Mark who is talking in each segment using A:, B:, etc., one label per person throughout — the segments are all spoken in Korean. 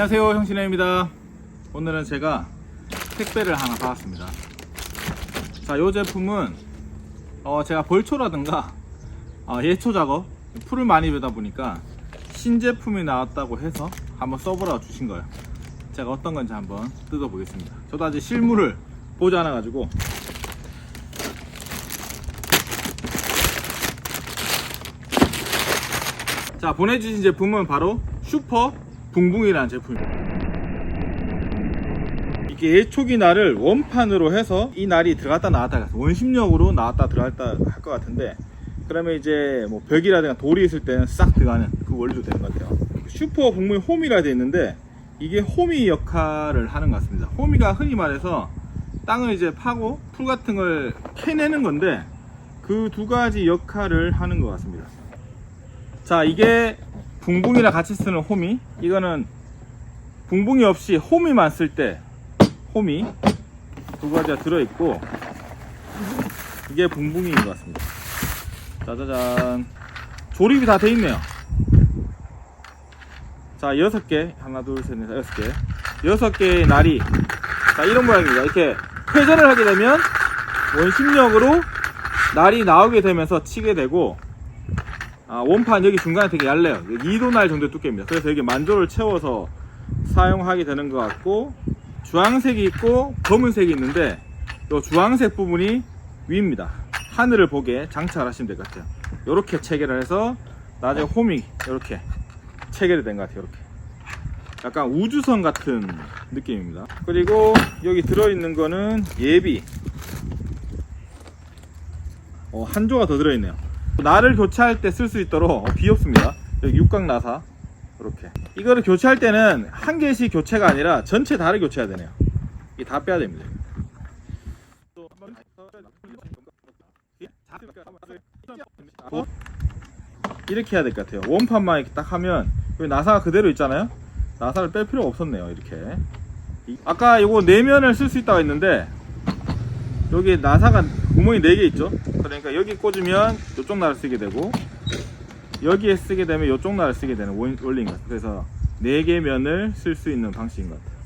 A: 안녕하세요 형신혜입니다. 오늘은 제가 택배를 하나 받았습니다. 자이 제품은 어, 제가 벌초라든가 어, 예초 작업 풀을 많이 배다 보니까 신제품이 나왔다고 해서 한번 써보라고 주신 거예요. 제가 어떤 건지 한번 뜯어 보겠습니다. 저도 아직 실물을 보지 않아 가지고. 자 보내주신 제품은 바로 슈퍼 붕붕이라는 제품입니다. 이게 예초기 날을 원판으로 해서 이 날이 들어갔다 나왔다 원심력으로 나왔다 들어갔다 할 것 같은데 그러면 이제 뭐 벽이라든가 돌이 있을 때는 싹 들어가는 그 원리로 되는 것 같아요. 슈퍼 붕붕이 홈이라 되어 있는데 이게 호미 역할을 하는 것 같습니다. 호미가 흔히 말해서 땅을 이제 파고 풀 같은 걸 캐내는 건데 그 두 가지 역할을 하는 것 같습니다. 자 이게 붕붕이랑 같이 쓰는 호미 이거는 붕붕이 없이 호미만 쓸 때 호미 두 가지가 들어있고 이게 붕붕이인 것 같습니다. 짜자잔. 조립이 다 돼 있네요. 자 여섯 개. 하나 둘셋넷 여섯 개. 여섯 개의 날이. 자 이런 모양입니다. 이렇게 회전을 하게 되면 원심력으로 날이 나오게 되면서 치게 되고 아, 원판 여기 중간에 되게 얇네요. 2도날 정도 두께입니다. 그래서 여기 만조를 채워서 사용하게 되는 것 같고 주황색이 있고 검은색이 있는데 이 주황색 부분이 위입니다. 하늘을 보게 장착하시면 될 것 같아요. 이렇게 체계를 해서 나중에 홈이 이렇게 체결이 된 것 같아요 이렇게. 약간 우주선 같은 느낌입니다. 그리고 여기 들어있는 거는 예비. 어, 한 조가 더 들어있네요 날을 교체할 때 쓸 수 있도록 비없습니다. 여기 육각 나사. 이렇게. 이거를 교체할 때는 한 개씩 교체가 아니라 전체 다를 교체해야 되네요. 이게 다 빼야 됩니다. 어? 이렇게 해야 될 것 같아요. 원판만 이렇게 딱 하면 여기 나사가 그대로 있잖아요? 나사를 뺄 필요가 없었네요 이렇게. 이- 아까 이거 내면을 쓸 수 있다고 했는데 여기 나사가 구멍이 4개 있죠? 그러니까 여기 꽂으면 이쪽 날을 쓰게 되고 여기에 쓰게 되면 이쪽 날을 쓰게 되는 원- 원리인 것 같아요. 그래서 4개 면을 쓸 수 있는 방식인 것 같아요.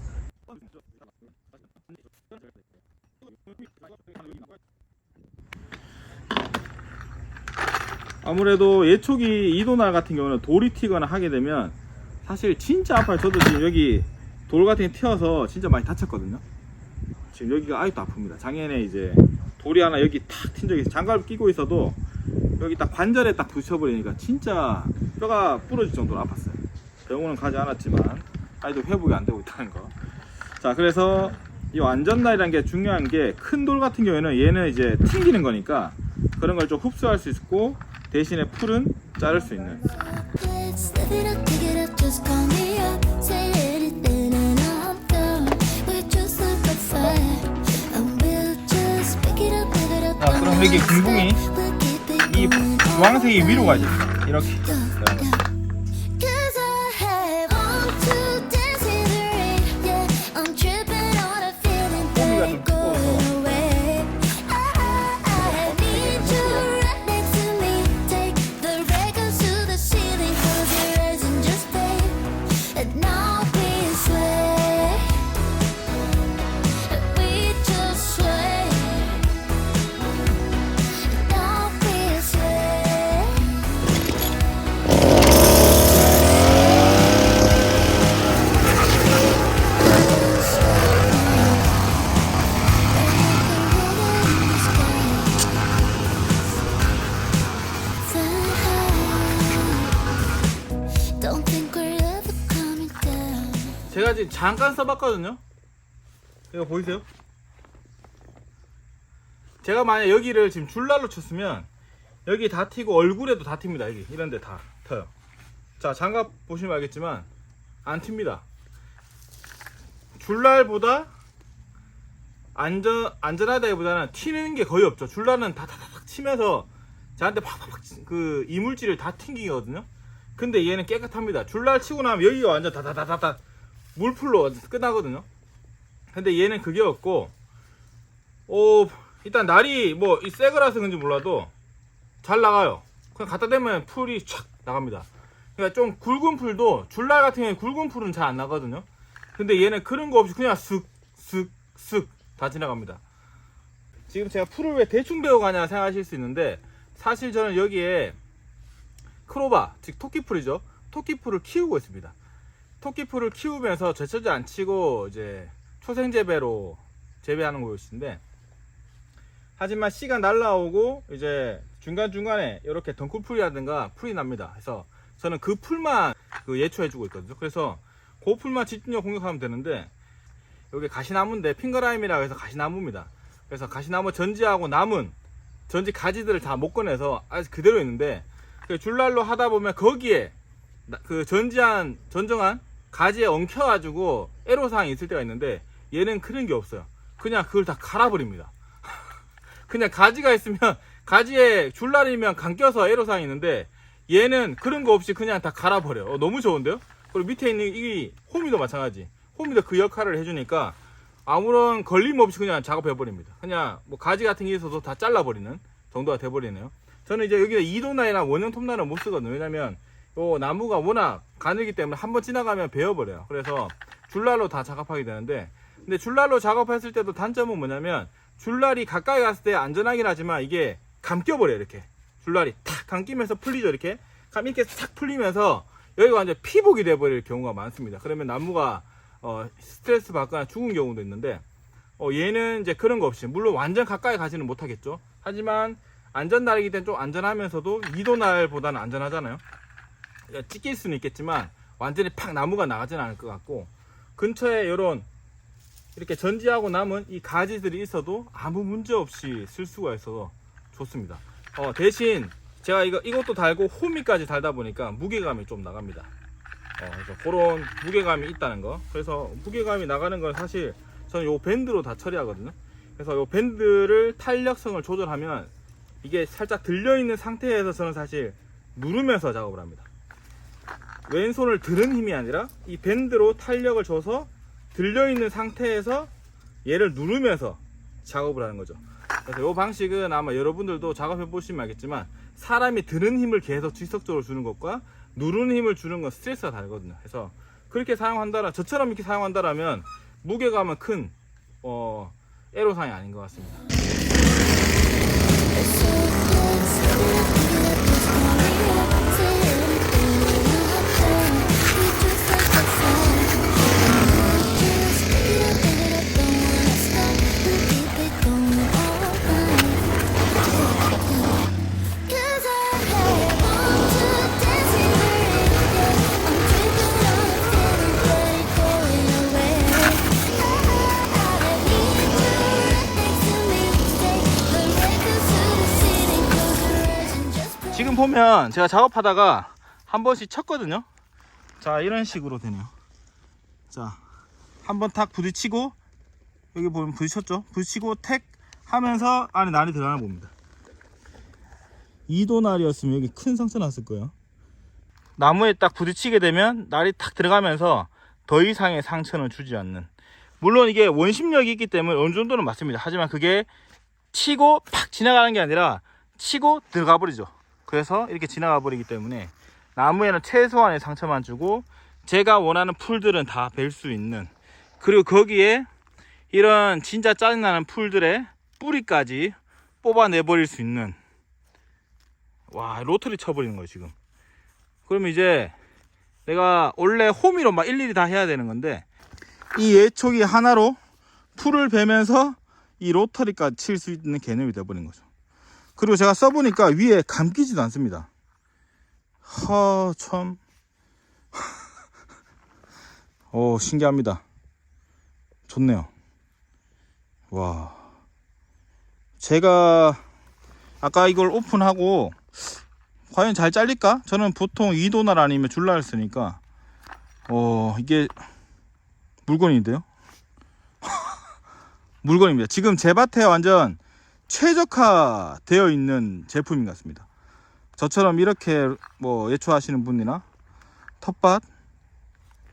A: 아무래도 예초기 이도날 같은 경우는 돌이 튀거나 하게 되면 사실 진짜 아파요. 저도 지금 여기 돌 같은 게 튀어서 진짜 많이 다쳤거든요. 지금 여기가 아직도 아픕니다. 작년에 이제 돌이 하나 여기 탁 튄 적이 있어요. 장갑을 끼고 있어도 여기 딱 관절에 딱 부셔버리니까 진짜 뼈가 부러질 정도로 아팠어요. 병원은 가지 않았지만 아직도 회복이 안 되고 있다는 거. 자, 그래서 이 안전날이라는 게 중요한 게 큰 돌 같은 경우에는 얘는 이제 튕기는 거니까 그런 걸 좀 흡수할 수 있고 대신에 풀은 자를 수 있는
B: keep it
A: 이. 주황색이 위로 됩니다. 이렇게. 지금 잠깐 써봤거든요. 이거 보이세요? 제가 만약 여기를 지금 줄날로 쳤으면 여기 다 튀고 얼굴에도 다 튑니다. 여기 이런데 다 터요. 자 장갑 보시면 알겠지만 안 튑니다. 줄날보다 안전 안전하다기보다는 튀는 게 거의 없죠. 줄날은 다다닥 치면서 저한테 팍팍팍 그 이물질을 다 튕기거든요. 근데 얘는 깨끗합니다. 줄날 치고 나면 여기가 완전 다다다다다 물풀로 끝나거든요. 근데 얘는 그게 없고, 어, 일단 날이 뭐, 이 새거라서 그런지 몰라도 잘 나가요. 그냥 갖다 대면 풀이 촥 나갑니다. 그러니까 좀 굵은 풀도 줄날 같은 경우에 굵은 풀은 잘 안 나거든요. 근데 얘는 그런 거 없이 그냥 쓱쓱쓱 다 지나갑니다. 지금 제가 풀을 왜 대충 배워가냐 생각하실 수 있는데 사실 저는 여기에 크로바 즉 토끼풀이죠. 토끼풀을 키우고 있습니다. 토끼풀을 키우면서 제철제 안 치고 이제 초생 재배로 재배하는 곳인데 하지만 씨가 날라오고 이제 중간 중간에 이렇게 덩쿨풀이라든가 풀이 납니다. 그래서 저는 그 풀만 그 예초해 주고 있거든요. 그래서 그 풀만 집중력 공격하면 되는데 여기 가시나무인데 핑거라임이라고 해서 가시나무입니다. 그래서 가시나무 전지하고 남은 전지 가지들을 다 못 꺼내서 아직 그대로 있는데 그 줄날로 하다 보면 거기에 나- 그 전지한 전정한 가지에 엉켜가지고 애로사항이 있을 때가 있는데 얘는 그런 게 없어요. 그냥 그걸 다 갈아버립니다. 그냥 가지가 있으면 가지에 줄날이면 감 껴서 애로사항이 있는데 얘는 그런 거 없이 그냥 다 갈아버려. 어, 너무 좋은데요? 그리고 밑에 있는 이 호미도 마찬가지. 호미도 그 역할을 해주니까 아무런 걸림 없이 그냥 작업해버립니다. 그냥 뭐 가지 같은 게 있어도 다 잘라버리는 정도가 돼버리네요. 저는 이제 여기다 이도날이나 원형 톱날은 못 쓰거든요. 왜냐면 요 나무가 워낙 가늘기 때문에 한 번 지나가면 베어버려요. 그래서 줄날로 다 작업하게 되는데 근데 줄날로 작업했을 때도 단점은 뭐냐면 줄날이 가까이 갔을 때 안전하긴 하지만 이게 감겨버려요 이렇게. 줄날이 탁 감기면서 풀리죠 이렇게. 감 이렇게 탁 풀리면서 여기가 완전 피복이 돼버릴 경우가 많습니다. 그러면 나무가 어, 스트레스 받거나 죽은 경우도 있는데 어, 얘는 이제 그런 거 없이 물론 완전 가까이 가지는 못하겠죠. 하지만 안전날이기 때문에 좀 안전하면서도 이도날보다는 안전하잖아요 찢길 수는 있겠지만 완전히 팍 나무가 나가지는 않을 것 같고 근처에 이런 이렇게 전지하고 남은 이 가지들이 있어도 아무 문제 없이 쓸 수가 있어서 좋습니다. 어, 대신 제가 이거 이것도 달고 호미까지 달다 보니까 무게감이 좀 나갑니다. 어, 그래서 그런 무게감이 있다는 거. 그래서 무게감이 나가는 건 사실 저는 요 밴드로 다 처리하거든요. 그래서 요 밴드를 탄력성을 조절하면 이게 살짝 들려 있는 상태에서 저는 사실 누르면서 작업을 합니다. 왼손을 드는 힘이 아니라 이 밴드로 탄력을 줘서 들려있는 상태에서 얘를 누르면서 작업을 하는 거죠. 그래서 이 방식은 아마 여러분들도 작업해 보시면 알겠지만 사람이 드는 힘을 계속 지속적으로 주는 것과 누르는 힘을 주는 건 스트레스가 다르거든요. 그래서 그렇게 사용한다라 저처럼 이렇게 사용한다라면 무게감은 큰 어, 애로사항이 아닌 것 같습니다. 보면 제가 작업하다가 한 번씩 쳤거든요. 자, 이런 식으로 되네요. 자, 한 번 탁 부딪히고, 여기 보면 부딪혔죠? 부딪히고 택 하면서 안에 날이 들어가나 봅니다. 2도 날이었으면 여기 큰 상처 났을 거예요. 나무에 딱 부딪히게 되면 날이 탁 들어가면서 더 이상의 상처는 주지 않는. 물론 이게 원심력이 있기 때문에 어느 정도는 맞습니다. 하지만 그게 치고 팍 지나가는 게 아니라 치고 들어가 버리죠. 그래서 이렇게 지나가 버리기 때문에 나무에는 최소한의 상처만 주고 제가 원하는 풀들은 다벨수 있는 그리고 거기에 이런 진짜 짜증나는 풀들의 뿌리까지 뽑아내 버릴 수 있는 와 로터리 쳐버리는 거예요 지금. 그러면 이제 내가 원래 호미로 막 일일이 다 해야 되는 건데 이 예촉이 하나로 풀을 베면서 이 로터리까지 칠 수 있는 개념이 돼버린 거죠 그리고 제가 써보니까 위에 감기지도 않습니다. 하, 참. 오, 신기합니다. 좋네요. 와. 제가 아까 이걸 오픈하고 과연 잘 잘릴까? 저는 보통 2도날 아니면 줄날 쓰니까 어, 이게 물건인데요? 물건입니다. 지금 제 밭에 완전 최적화 되어 있는 제품인 것 같습니다. 저처럼 이렇게 뭐 예초하시는 분이나 텃밭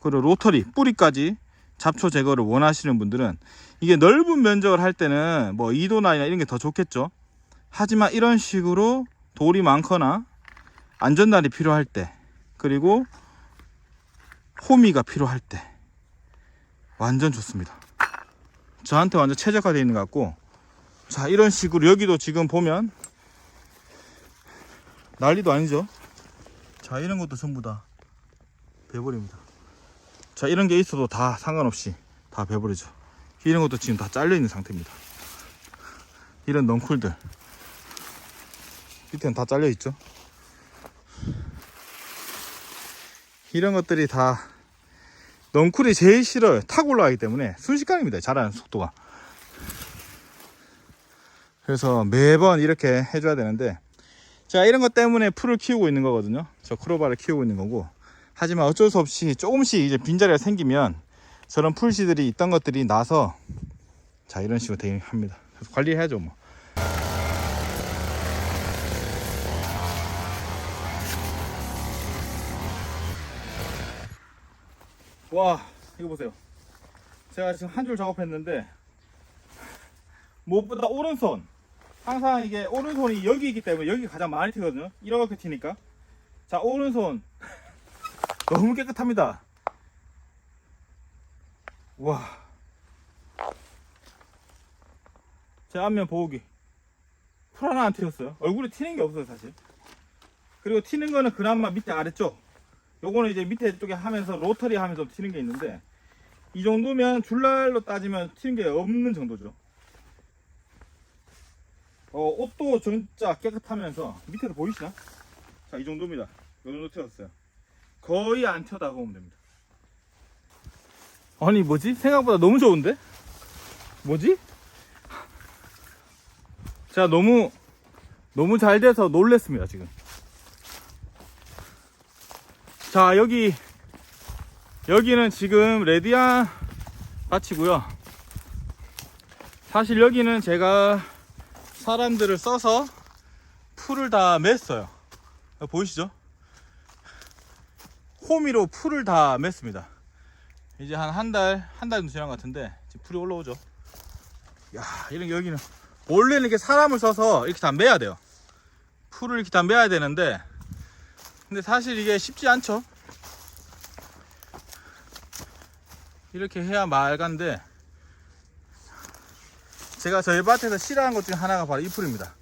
A: 그리고 로터리 뿌리까지 잡초 제거를 원하시는 분들은 이게 넓은 면적을 할 때는 뭐 이도나이나 이런 게 더 좋겠죠. 하지만 이런 식으로 돌이 많거나 안전날이 필요할 때 그리고 호미가 필요할 때 완전 좋습니다. 저한테 완전 최적화되어 있는 것 같고 자 이런 식으로 여기도 지금 보면 난리도 아니죠. 자 이런 것도 전부 다 배버립니다. 자 이런 게 있어도 다 상관없이 다 배버리죠. 이런 것도 지금 다 잘려 있는 상태입니다. 이런 넝쿨들 밑에는 다 잘려 있죠. 이런 것들이 다 넝쿨이 제일 싫어요. 탁 올라가기 때문에 순식간입니다. 자라는 속도가. 그래서 매번 이렇게 해줘야 되는데 제가 이런 것 때문에 풀을 키우고 있는 거거든요. 저 크로바를 키우고 있는 거고. 하지만 어쩔 수 없이 조금씩 이제 빈자리가 생기면 저런 풀씨들이 있던 것들이 나서 자 이런 식으로 되게 합니다. 그래서 관리해야죠 뭐. 와 이거 보세요. 제가 지금 한 줄 작업했는데 무엇보다 오른손 항상 이게 오른손이 여기 있기 때문에 여기 가장 많이 튀거든요. 이렇게 튀니까 자 오른손 너무 깨끗합니다. 와. 제 앞면 보호기. 풀 하나 안 튀었어요. 얼굴에 튀는 게 없어요, 사실. 그리고 튀는 거는 그나마 밑에 아래쪽. 요거는 이제 밑에 쪽에 하면서 로터리 하면서 튀는 게 있는데, 이 정도면 줄날로 따지면 튀는 게 없는 정도죠. 어, 옷도 진짜 깨끗하면서, 밑에도 보이시나? 자, 이 정도입니다. 요 정도 튀었어요. 거의 안 튀었다고 보면 됩니다. 아니 뭐지? 생각보다 너무 좋은데? 뭐지? 자 너무 너무 잘 돼서 놀랬습니다 지금 자 여기 여기는 지금 레디안 밭이고요 사실 여기는 제가 사람들을 써서 풀을 다 맸어요 보이시죠? 호미로 풀을 다 맸습니다 이제 한 한 달, 한 달 정도 지난 것 같은데, 지금 풀이 올라오죠. 야, 이런 게 여기는, 원래는 이렇게 사람을 써서 이렇게 다 매야 돼요. 풀을 이렇게 다 매야 되는데, 근데 사실 이게 쉽지 않죠. 이렇게 해야 말간데, 제가 저희 밭에서 싫어하는 것 중에 하나가 바로 이 풀입니다.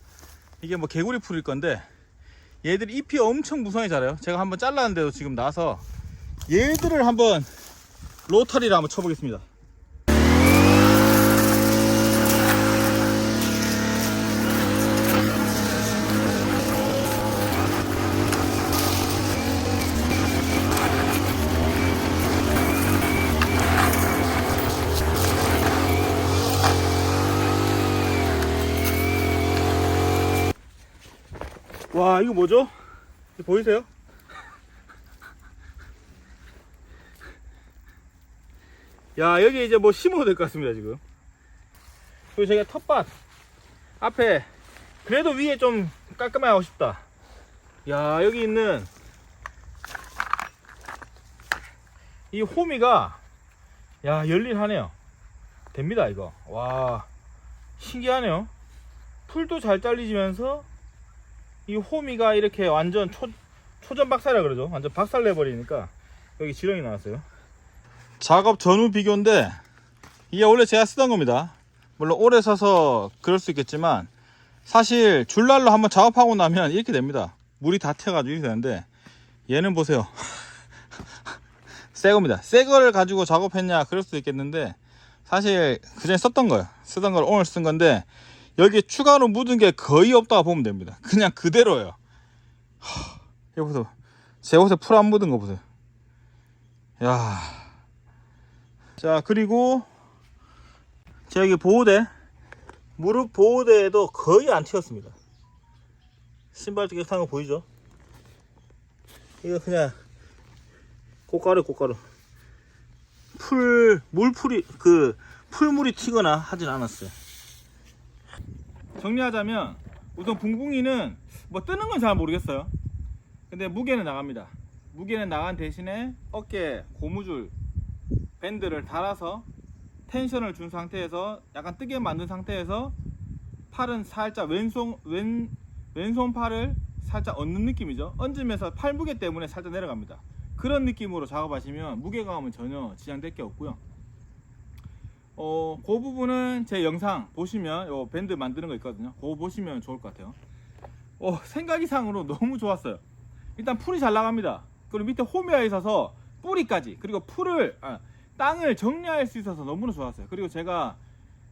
A: 이게 뭐 개구리 풀일 건데, 얘들이 잎이 엄청 무성히 자라요. 제가 한번 잘랐는데도 지금 나서, 얘들을 한번 로터리를 한번 쳐보겠습니다. 와 이거 뭐죠? 이거 보이세요? 야 여기 이제 뭐 심어도 될 것 같습니다 지금. 그리고 저희가 텃밭 앞에 그래도 위에 좀 깔끔하게 하고 싶다. 야 여기 있는 이 호미가 야 열일하네요. 됩니다 이거. 와 신기하네요. 풀도 잘 잘리지면서 이 호미가 이렇게 완전 초, 초전 박살이라 그러죠 완전 박살 내버리니까 여기 지렁이 나왔어요 작업 전후 비교인데 이게 원래 제가 쓰던 겁니다. 물론 오래 서서 그럴 수 있겠지만 사실 줄날로 한번 작업하고 나면 이렇게 됩니다. 물이 다 튀어가지고 이렇게 되는데 얘는 보세요. 새 겁니다. 새 거를 가지고 작업했냐 그럴 수도 있겠는데 사실 그전에 썼던 거예요. 쓰던 걸 오늘 쓴 건데 여기 추가로 묻은 게 거의 없다고 보면 됩니다. 그냥 그대로예요. 하, 여기 보세요. 제 옷에 풀 안 묻은 거 보세요. 야. 자 그리고 저기 보호대 무릎 보호대에도 거의 안 튀었습니다 신발도 깨끗한 거 보이죠 이거 그냥 꽃가루 꽃가루 풀 물풀이 그 풀물이 튀거나 하진 않았어요 정리하자면 우선 붕붕이는 뭐 뜨는 건 잘 모르겠어요 근데 무게는 나갑니다 무게는 나간 대신에 어깨 고무줄 밴드를 달아서 텐션을 준 상태에서 약간 뜨게 만든 상태에서 팔은 살짝 왼손 왼 왼손 팔을 살짝 얹는 느낌이죠. 얹으면서 팔 무게 때문에 살짝 내려갑니다. 그런 느낌으로 작업하시면 무게감은 전혀 지장될 게 없고요. 어, 그 부분은 제 영상 보시면 요 밴드 만드는 거 있거든요. 그거 보시면 좋을 것 같아요. 어, 생각 이상으로 너무 좋았어요. 일단 풀이 잘 나갑니다. 그리고 밑에 홈이가 있어서 뿌리까지 그리고 풀을 아, 땅을 정리할 수 있어서 너무나 좋았어요. 그리고 제가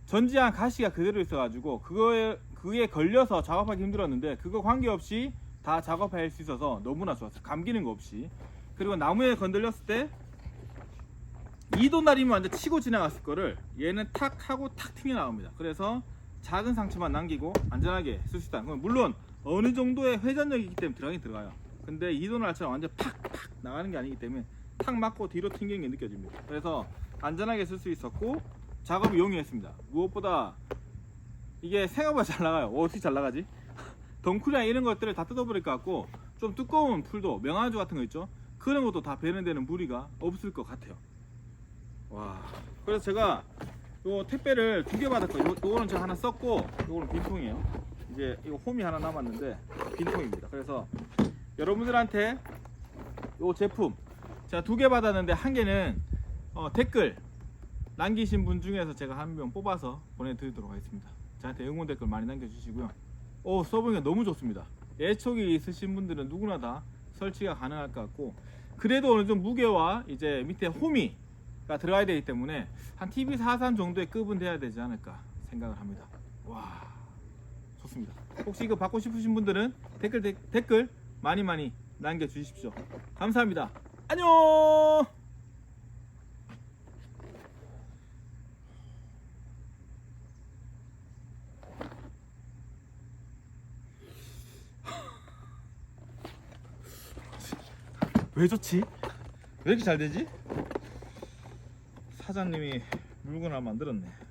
A: 전지한 가시가 그대로 있어가지고 그거에 그게 걸려서 작업하기 힘들었는데 그거 관계없이 다 작업할 수 있어서 너무나 좋았어요. 감기는 거 없이. 그리고 나무에 건들렸을 때 이도 날이면 완전 치고 지나갔을 거를 얘는 탁 하고 탁 튕겨 나갑니다. 그래서 작은 상처만 남기고 안전하게 쓸 수 있다. 물론 어느 정도의 회전력이 있기 때문에 들어가긴 들어가요. 근데 이도 날처럼 완전 팍팍 나가는 게 아니기 때문에 탁 맞고 뒤로 튕기는 게 느껴집니다. 그래서 안전하게 쓸 수 있었고 작업이 용이했습니다. 무엇보다 이게 생각보다 잘 나가요. 어, 어떻게 잘 나가지? 덩쿨이나 이런 것들을 다 뜯어버릴 것 같고 좀 두꺼운 풀도 명아주 같은 거 있죠? 그런 것도 다 배련되는 무리가 없을 것 같아요. 와. 그래서 제가 요 택배를 두 개 받았거든요. 요- 요거는 제가 하나 썼고 요거는 빈통이에요. 이제 이거 홈이 하나 남았는데 빈통입니다. 그래서 여러분들한테 요 제품 제가 두 개 받았는데 한 개는 어, 댓글 남기신 분 중에서 제가 한 명 뽑아서 보내드리도록 하겠습니다. 저한테 응원 댓글 많이 남겨주시고요. 오 써보니까 너무 좋습니다. 예촉이 있으신 분들은 누구나 다 설치가 가능할 것 같고 그래도 어느 정도 무게와 이제 밑에 호미 가 들어가야 되기 때문에 한 TV43 정도의 급은 돼야 되지 않을까 생각을 합니다. 와 좋습니다. 혹시 이거 받고 싶으신 분들은 댓글 댓- 댓글 많이 많이 남겨주십시오. 감사합니다. 안녕. 왜 좋지? 왜 이렇게 잘 되지? 사장님이 물건 하나 만들었네.